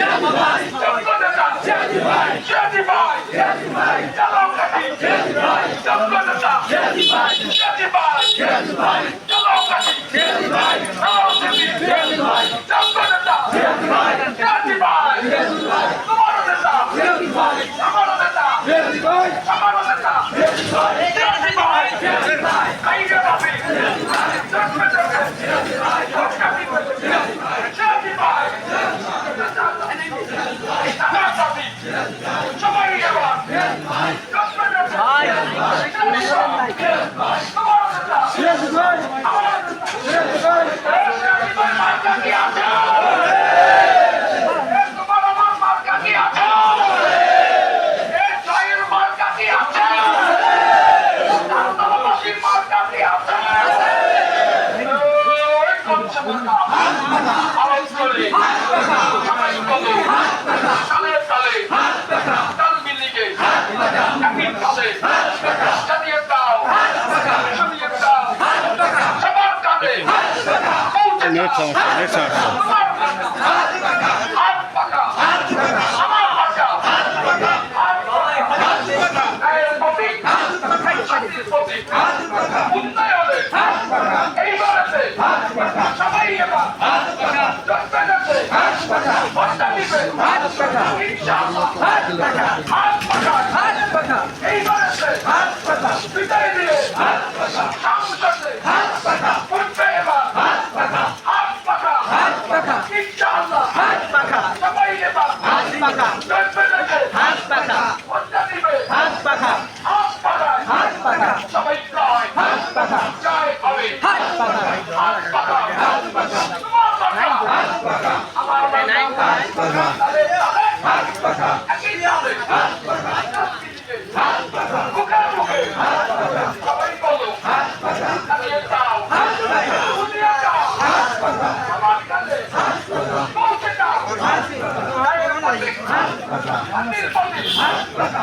যোগ্যতা জাতি Yeah. জাতীয় দাও জাতীয় দাও সবার কাঁধে পৌঁছে নেট সমস্যা নেট সমস্যা ইনশাআল্লাহ সবাই এবার হাত পাখা হাত পাখা হাত পাখা হাত পাখা সবাই জয় হাত পাখা জয় হবে হাত পাখা হাত পাখা হাত পাখা তোমার পাখা হাত পাখা আমার পাখা হাত পাখা একই তালে হাত পাখা হাত পাখা মুখে মুখে হাত পাখা সবাই বলো হাত পাখা তালে দাও হাত পাখা দুনিয়া দাও হাত পাখা আমার কাছে হাত পাখা পৌঁছে দাও হাত পাখা হাতের পথে হাত পাখা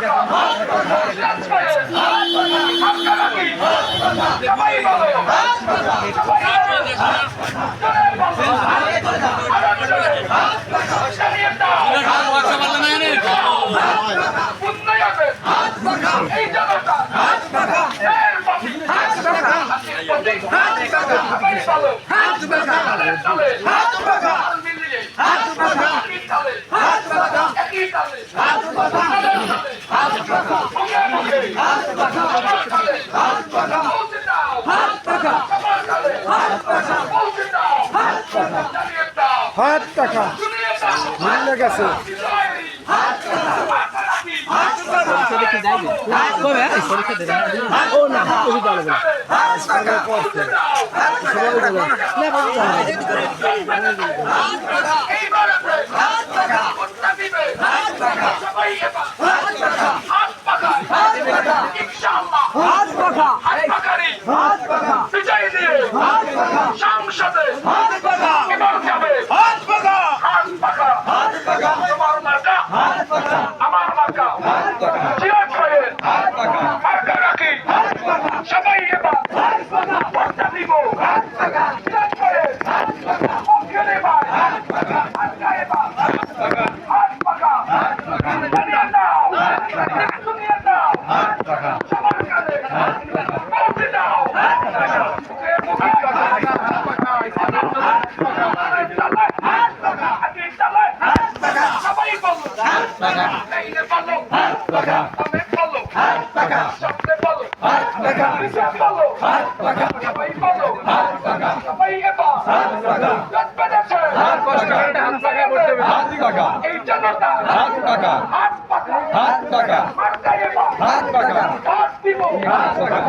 জনতা এর পথে সবাই বলো হাত টাকা চলে হাত মিলিয়ে হাত পাখা হাত পাখা হাত পাখা হাত পাখা সবার কাছে পৌঁছে দাও মুখে হাত পাকা হাত পাকা হাত পাকা